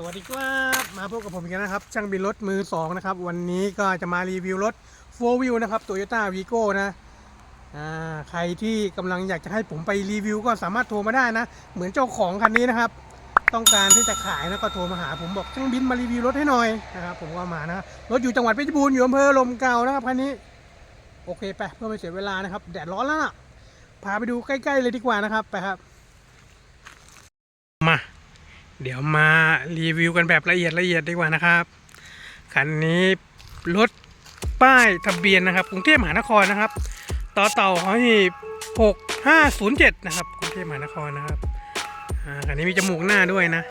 สวัสดีครับมาพบกับผมอีกแล้วนะครับ ช่างบินรถมือสองนะครับ วันนี้ก็จะมารีวิวรถ4 Wheel นะครับ Toyota Vigo นะใครที่กำลังอยากจะให้ผมไปรีวิว ก็สามารถโทรมาได้นะ เหมือนเจ้าของคันนี้นะครับ ต้องการที่จะขายนะก็โทรมาหาผมบอกช่างบินมารีวิวรถให้หน่อยนะครับผมก็มานะรถอยู่จังหวัดเพชรบูรณ์อยู่อำเภอลมเก่านะครับคันนี้โอเคไปเพื่อไม่เสียเวลานะครับ แดดร้อนแล้วนะพาไปดูใกล้ๆเลยดีกว่านะครับไปครับ เดี๋ยวมารีวิวกันแบบละเอียดละเอียดดีกว่านะครับคันนี้รถป้ายทะเบียนนะครับกรุงเทพมหานครนะครับ ต่อเต่าเขาที่หกห้าศูนย์เจ็ดนะครับกรุงเทพมหานครนะครับคันนี้มีจมูกหน้าด้วยนะ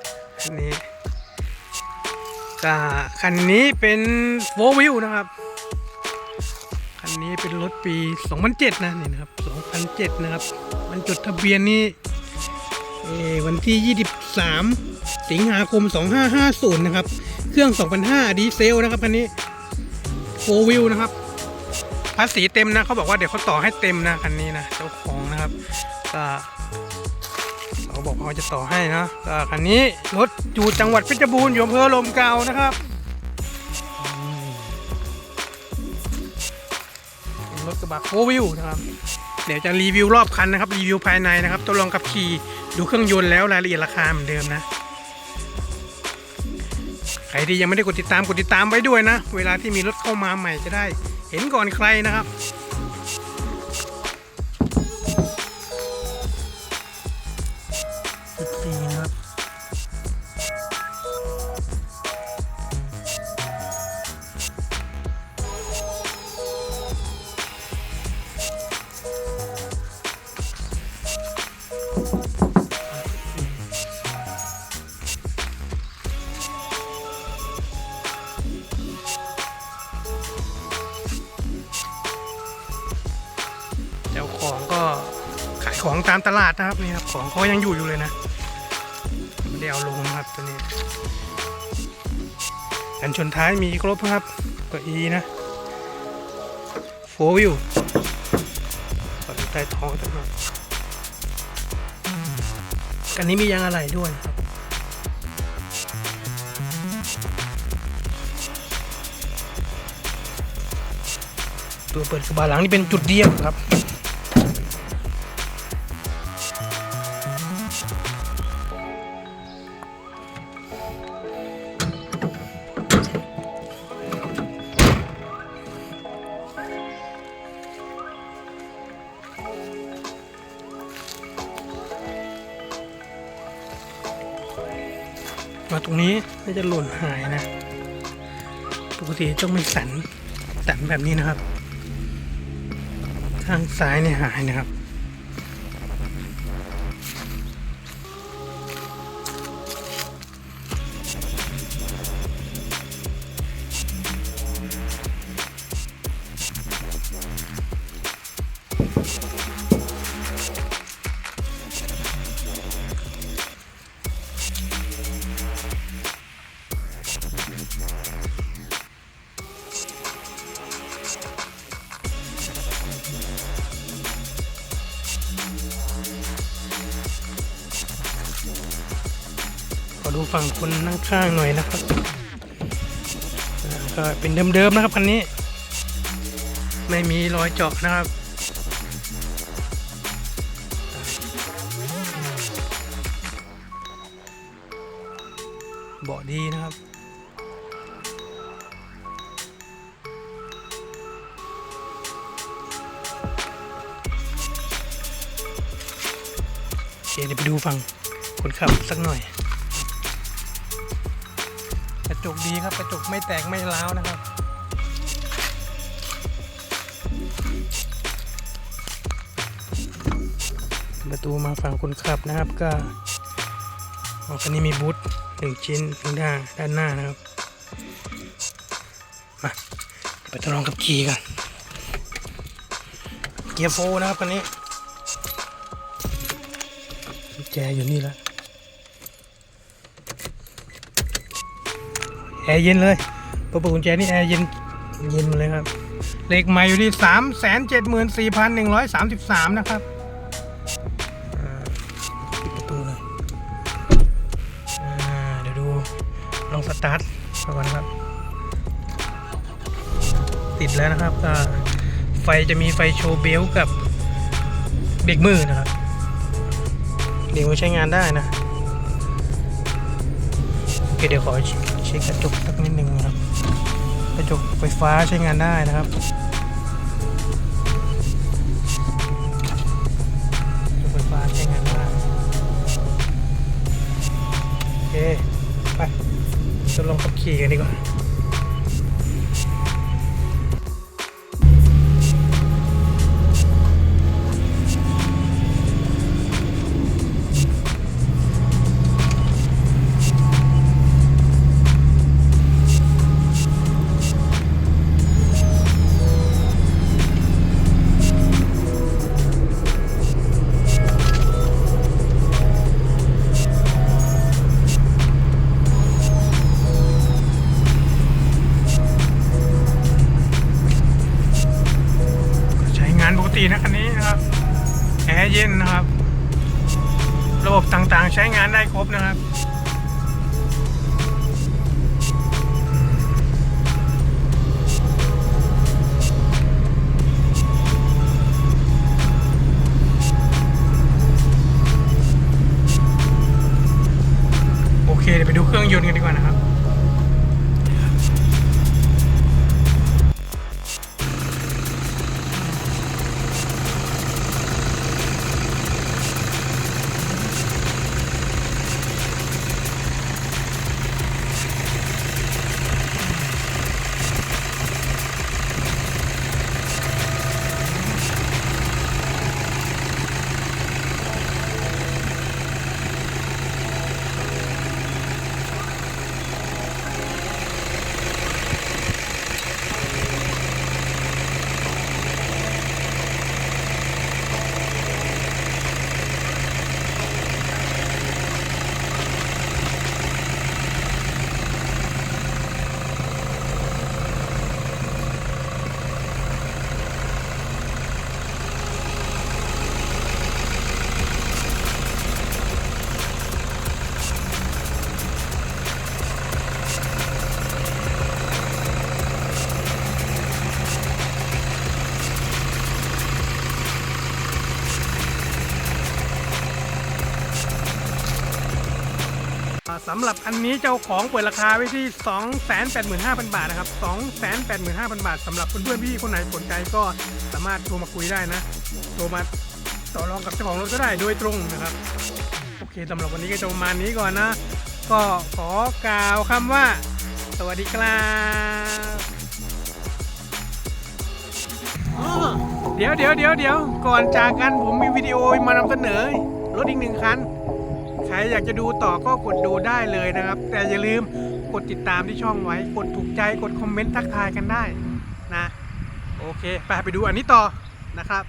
คันนี้ก็คันนี้เป็นโฟวิวนะครับคันนี้เป็นรถปี 2007 นะนี่นะครับ 2007 นะครับ มันจดทะเบียนนี่ วันที่ 23 สิงหาคม 2550 นะครับ เครื่อง 2005 ดีเซลนะครับคันนี้โฟวิวนะครับ ภาษีเต็มนะเขาบอกว่าเดี๋ยวเขาต่อให้เต็มนะคันนี้นะเจ้าของนะครับก็เขาบอกเขาจะต่อให้นะก็คันนี้รถอยู่จังหวัดเพชรบูรณ์อยู่อำเภอลมเกานะครับเป็นรถกระบะโฟวิวนะครับ เดี๋ยวจะรีวิวรอบคันนะครับรีวิวภายในนะครับทดลองขับขี่ดูเครื่องยนต์แล้วรายละเอียดราคาเหมือนเดิมนะใครที่ยังไม่ได้กดติดตามกดติดตามไว้ด้วยนะ เวลาที่มีรถเข้ามาใหม่จะได้ เห็นก่อนใครนะครับ เจ้าของก็ขายของตามตลาดนะครับนี่ครับของเขายังอยู่อยู่เลยนะไม่ได้เอาลงนะครับตัวนี้กันชนท้ายมีครบครับตัว E นะโฟวิวก็ใต้ท้องตั้งหน่อยกันนี้มียางอะไรด้วยครับตัวเปิดกระบะหลังนี่เป็นจุดเดียวครับ มาตรงนี้น่จะหล่นหายนะ ปกติจ้องมีสันสันแบบนี้นะครับ ทางซ้ายเนี่ยหายนะครับ อดูฝั่งคนนั่งข้างหน่อยนะครับก็เป็นเดิมๆนะครับคันนี้ ไม่มีรอยเจาะนะครับเบาะดีนะครับเดี๋ยวไปดูฝั่งคนขับสักหน่อย ระจกดีครับกระจกไม่แตกไม่ร้าวนะครับประตูมาฝั่งคนขับนะครับก็อ๋อคันนี้มีบูธหนึ่งชิ้นทางด้านด้านหน้านะครับ มาไปทดลองกับขี่กัน เกียร์โฟร์นะครับคันนี้แจอยู่นี่แล้ว แอร์เย็นเลยเปิดกุญแจนี่แอร์เย็นเย็นมาเลยครับเลขใหม่อยู่ที่สามแสนเจ็ดหมื่นสี่พันหนึ่งร้อยสามสิบสามนะครับอ่าปิดประตูเลยอ่าเดี๋ยวดู ลองสตาร์ทก่อนครับ ติดแล้วนะครับไฟจะมีไฟโชว์เบลต์กับเบรกมือนะครับเบรกมือใช้งานได้นะโอเคเดี๋ยวขอ เช็คกระจกสักนิดนึงนะครับ กระจกไฟฟ้าใช้งานได้นะครับกระจกไฟฟ้าใช้งานได้โอเคไปจะลองขับขี่กันดีกว่า ตินะคันนี้นะครับแอร์เย็นนะครับ ระบบต่างๆใช้งานได้ครบนะครับ สำหรับอันนี้เจ้าของเปิดราคาไว้ที่ 285,000 บาทนะครับ 285,000 บาทสำหรับเพื่อนๆพี่คนไหนสนใจก็สามารถโทรมาคุยได้นะโทรมาต่อรองกับเจ้าของรถก็ได้โดยตรงนะครับ โอเคสำหรับวันนี้ก็จะประมาณนี้ก่อนนะ ก็ขอกล่าวคำว่า สวัสดีครับเดี๋ยวเดี๋ยวเดี๋ยวเดี๋ยวก่อนจากกันผมมีวิดีโอมานำเสนอรถอีกหนึ่งคัน ใครอยากจะดูต่อก็กดดูได้เลยนะครับ แต่อย่าลืมกดติดตามที่ช่องไว้ กดถูกใจกดคอมเมนต์ทักทายกันได้นะ โอเค ไปไปดูอันนี้ต่อนะครับ